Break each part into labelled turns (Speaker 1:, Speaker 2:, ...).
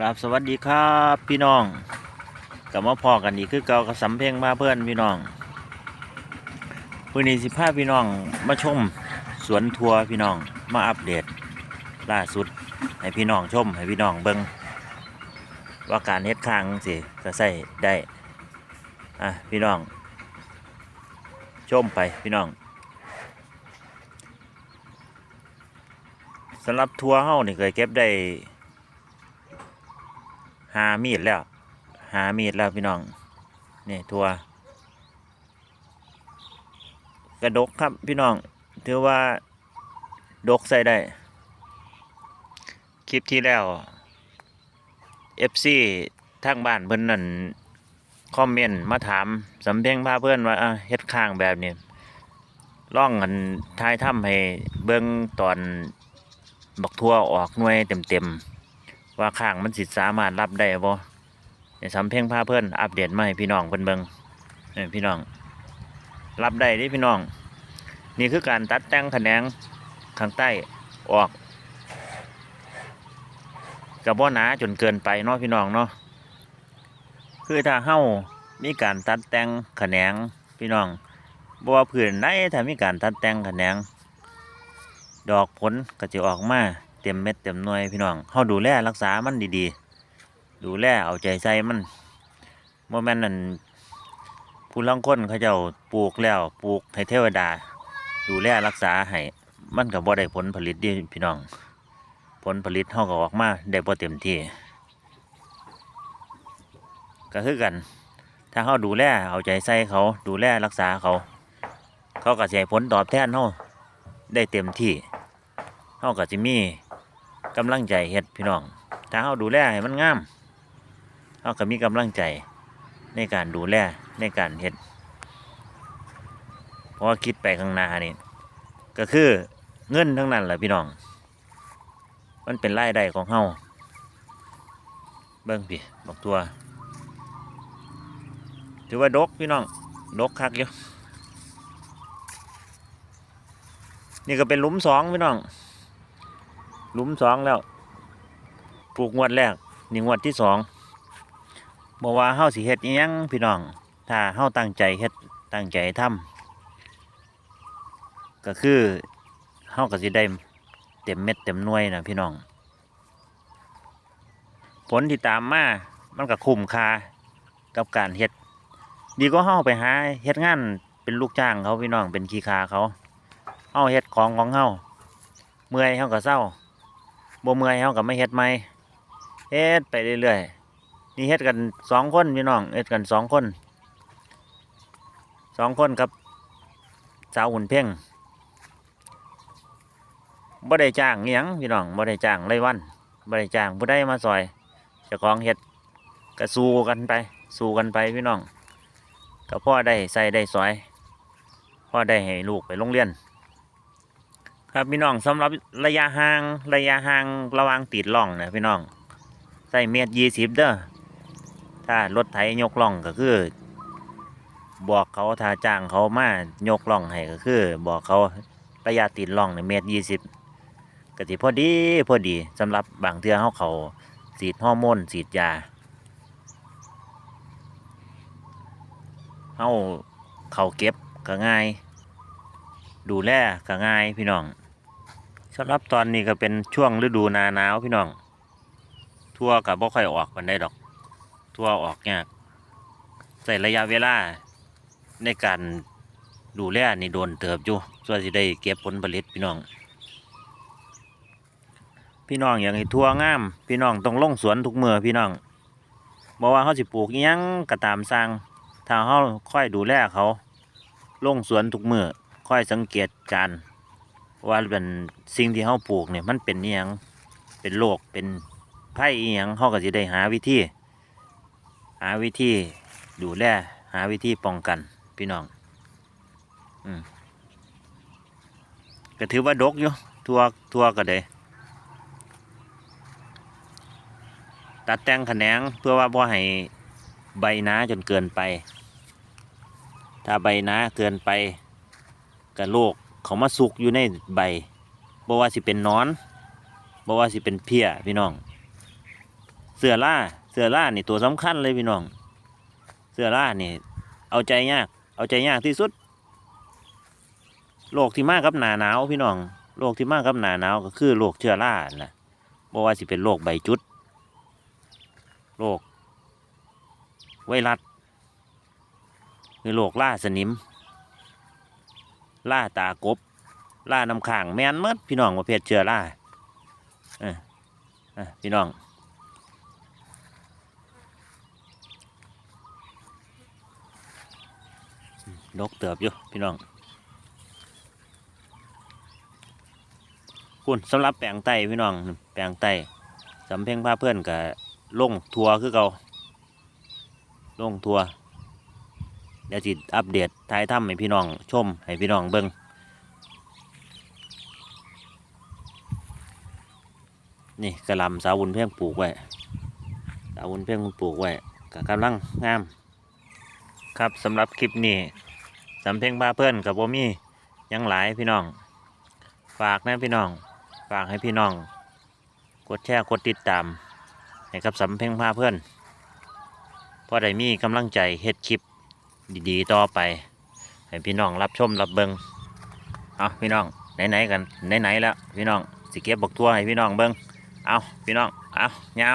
Speaker 1: ครับสวัสดีครับพี่น้องกลับมาพอกันอีกคือเก่ากับสำเพ็งมาเพื่อนพี่น้องวันนี้สิพาพี่น้องมาชมสวนทัวร์พี่น้องมาอัปเดตล่าสุดให้พี่น้องชมให้พี่น้องเบิงว่าการเฮ็ดค้างสิจะใส่ได้อะพี่น้อง ชมไปพี่น้องสำหรับทัวร์เฮานี่เคยเก็บได้ หามีดแล้ว หามีดแล้วพี่น้องนี่ทัวกระดกครับพี่น้องถือว่าดกใส่ได้ คลิปที่แล้ว FC ทางบ้านเพิ่นนั่นคอมเมนต์มาถามสำเพ็งพาเพื่อนว่าเฮ็ดข้างแบบนี้ล่องกันท้ายถ้ำให้เบิ่งตอนบักทัวออกหน่วยเต็มๆ ว่าข้างมันสิสามารถรับได้บ่ในสำเพ็งพาเพื่อนอัปเดตมาให้พี่น้องเพิ่นเบิงนี่พี่น้อง รับได้ดิพี่น้อง นี่คือการตัดแต่งแขนงข้างใต้ออกกับบ่หนาจนเกินไปเนาะพี่น้องเนาะคือถ้าเฮ้ามีการตัดแต่งแขนงพี่น้องบ่ว่าพื้นไหนถ้ามีการตัดแต่งแขนงดอกผลก็จะออกมา เต็มเม็ดเต็มหน่วยพี่น้องเฮาดูแลรักษามันดีๆ ดูแลเอาใจใส่มันโมแมนนั่นผู้ลังคนเขาเจ้าปลูกแล้วปลูกให้เทวดา ดูแลรักษาให้มันก็บ่ได้ผลผลิตดีพี่น้อง ผลผลิตเฮาก็ออกมาได้บ่เต็มที่ ก็คือกัน ถ้าเฮาดูแลเอาใจใส่เขาดูแลรักษาเขา เขาก็สิให้ผลตอบแทนเฮาได้เต็มที่เฮาก็สิมี กำลังใจเฮ็ดพี่น้อง ถ้าเฮาดูแลให้มันงามเฮาก็มีกำลังใจในการดูแลในการเฮ็ดเพราะว่าคิดไปข้างหน้านี่ก็คือเงินทั้งนั้นแหละพี่น้อง มันเป็นรายได้ของเฮาเบิ่งพี่บอกตัว ถือว่าดกพี่น้องดกคักอยู่นี่ก็เป็นหลุมสองพี่น้อง หลุมสองแล้ว ปลูกงวดแรกนี่งวดที่สองบอกว่าเฮาสิเฮ็ดยังพี่น้อง ถ้าเฮาตั้งใจเฮ็ดตั้งใจทำก็คือเฮาก็สิได้เต็มเม็ดเต็มหน่วยนะพี่น้อง ผลที่ตามมา มันก็คุ้มค่ากับการเฮ็ด ดีก็เฮาไปหาเฮ็ดงานเป็นลูกจ้างเขาพี่น้องเป็นขี้คาเขาเฮาเฮ็ดของของเฮาเมื่อยเฮาก็เศร้า บ่เมื่อยเฮาก็ไม่เฮ็ดใหม่เฮ็ดไปเรื่อยๆนี่เฮ็ดกันสองคนพี่น้องเฮ็ดกันสองคนสองคนกับสาวหุ่นเพ่งบ่ได้จ้างอิหยังพี่น้องบ่ได้จ้างไรวันบ่ได้จ้างผู้ใดมาซอยเจ้าของเฮ็ดก็สู้กันไป สู้กันไปพี่น้องก็พ่อได้ใส่ได้ซอยพ่อได้ให้ลูกไปโรงเรียน ครับพี่น้องสำหรับระยะห่างระยะห่างระว่างติดล่องนะพี่น้องใส่เมตรยี่สิบเด้อถ้ารถไถยกล่องก็คือ บอกเขาถ้าจ้างเขามายกล่องให้ก็คือ บอกเขาระยะติดล่องในเมตรยี่สิบก็สิพอดีพอดีสำหรับบางเทือเขาเขาฉีดฮอร์โมนฉีดยาเขาเขาเก็บก็ง่าย ดูแลก็ง่ายพี่น้อง สำหรับตอนนี้ก็เป็นช่วงฤดูหนาหนาวพี่น้อง ทั่วกับบ่ค่อยออกกันได้ดอก ทั่วออกยากใส่ระยะเวลาในการดูแลนี่โดนเติบอยู่ส่วนสิได้เก็บผลผลิตพี่น้อง พี่น้องอย่างให้ทั่วงาม พี่น้องต้องลงสวนทุกมือพี่น้องบอกว่าเขาสิปลูกยังก็ตามสร้างถ้าเขาค่อยดูแลเขาลงสวนทุกมือค่อยสังเกตการ ว่าเป็นสิ่งที่เขาปลูกเนี่ยมันเป็นเอหยังเป็นโรคเป็นไผ่อหยังเขาก็จะได้หาวิธีหาวิธีดูแลหาวิธีป้องกันพี่น้อง อืมก็ถือว่าดกอยู่ทั่วทั่วก็ได้ตัดแต่งแขนงเพื่อว่าบ่ให้ใบหนาจนเกินไป ถ้าใบหนาเกินไปกับโรค เขามาสุกอยู่ในใบบ่ว่าสิเป็นนอนบ่ว่าสิเป็นเพียพี่น้อง เสือล่าเสือล่านี่ตัวสำคัญเลยพี่น้อง เสือล่านี่ เอาใจยาก เอาใจยากที่สุดโรคที่มากับหนาหนาวพี่น้องโรคที่มากับหนาหนาวก็คือโรคเชื้อรานั่นแหละบ่ว่าสิเป็นโรคใบจุดโรคไวรัสหรือโรคล่าสนิม ล่าตากบ ล่าน้ำข้างแม่นเมดพี่น้องประเภทเชื้อราเอออะพี่น้องดกเติบอยู่พี่น้องคุณสำหรับแปลงไตพี่น้องแปลงไตสำเพ็งพาเพื่อนกับลงทัวคือเก่าลงทัว เดี๋ยวจิอัปเดตท้ายถ้ำให้พี่น้องชมให้พี่น้องเบิงนี่กระลำสาวุญเพ่งปลูกไว้สาวุญเพ่งปลูกไว้ก็กำลังงาม ครับสำหรับคลิปนี้สำเพ็งพาเพื่อนกับโบมี่ยังหลายพี่น้อง ฝากนะพี่น้อง ฝากให้พี่น้อง กดแชร์กดติดตามให้กับสำเพ็งพาเพื่อนพราะได้มีกำลังใจเฮ็ดคลิป ดีๆ ต่อไป ให้พี่น้องรับชมรับเบิงเอาพี่น้องไหนๆกันไหนๆแล้วพี่น้องสิเก็บบักทั่วให้พี่น้องเบิงเอาพี่น้องเอายา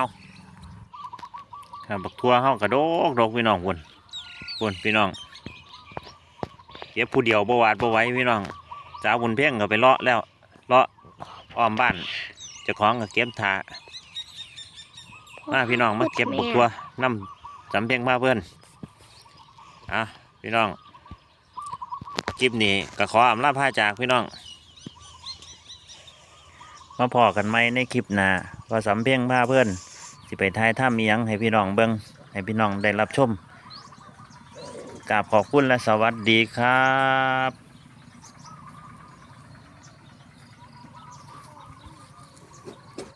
Speaker 1: ครับบักทั่วเฮากระโดกดกพี่น้องคุนคุนพี่น้องเก็บผู้เดียวบวาดบ่ไว้พี่น้องสาวบุญเพ่งก็ไปเลาะแล้วเลาะอ้อมบ้านเจ้าของก็เก็บถามาพี่น้องมาเก็บบักทั่วน้ำสำเพ็งมาเพื่อน อะพี่น้อง คลิปนี้ก็ขออำลาพาจากพี่น้อง มาพอกันไหมในคลิปหน้าว่าสำเพียงพาเพื่อนสิไปทายถ้ามียังให้พี่น้องเบิงให้พี่น้องได้รับชมกราบขอบคุณและสวัสดีครับ